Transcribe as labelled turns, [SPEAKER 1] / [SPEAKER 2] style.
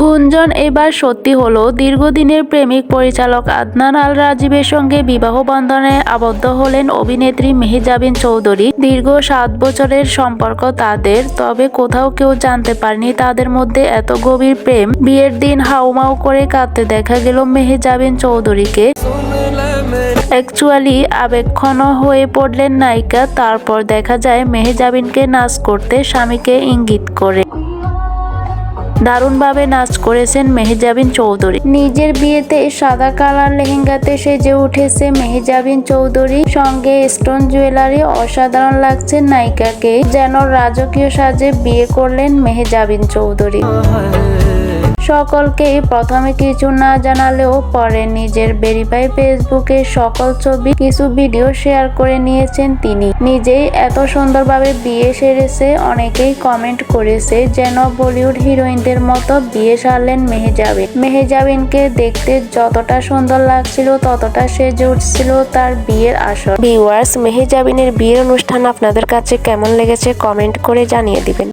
[SPEAKER 1] গুঞ্জন এবার সত্যি হলো, দীর্ঘদিনের প্রেমিক পরিচালক আদনান আল রাজীবের সঙ্গে বিবাহ বন্ধনে আবদ্ধ হলেন অভিনেত্রী মেহজাবিন চৌধুরী। দীর্ঘ সাত বছরের সম্পর্ক তাদের, তবে কোথাও কেউ জানতে পারেনি তাদের মধ্যে এত গভীর প্রেম। বিয়ের দিন হাউমাউ করে কাঁদতে দেখা গেল মেহিজাবিন চৌধুরীকে। অ্যাকচুয়ালি আবেক্ষণ হয়ে পড়লেন নায়িকা, তারপর দেখা যায় মেহেজাবিনকে নাচ করতে স্বামীকে ইঙ্গিত করে। দারুণভাবে নাচ করেছেন মেহেজাবিন চৌধুরী। নিজের বিয়েতে সাদা কালার লেহেঙ্গাতে সেজে উঠেছে মেহেজাবিন চৌধুরী। সঙ্গে স্টোন জুয়েলারি অসাধারণ লাগছে নায়িকাকে। যেন রাজকীয় সাজে বিয়ে করলেন মেহেজাবিন চৌধুরী। সকলকে প্রথমে কিছু না জানালেও পরে নিজের ভেরিফাই ফেসবুকে সকল ছবি, কিছু ভিডিও শেয়ার করে নিয়েছেন তিনি। নিজেই এত সুন্দরভাবে বিয়ে সেরেছে, অনেকেই কমেন্ট করেছে যেন বলিউড হিরোইনদের মতো বিয়ে সারলেন মেহেজাবিন। মেহেজাবিনকে দেখতে যতটা সুন্দর লাগছিল, ততটা সেজে উঠছিল তার বিয়ের আসর। ভিউয়ার্স মেহেজাবিনের বিয়ের অনুষ্ঠান আপনাদের কাছে কেমন লেগেছে কমেন্ট করে জানিয়ে দিবেন।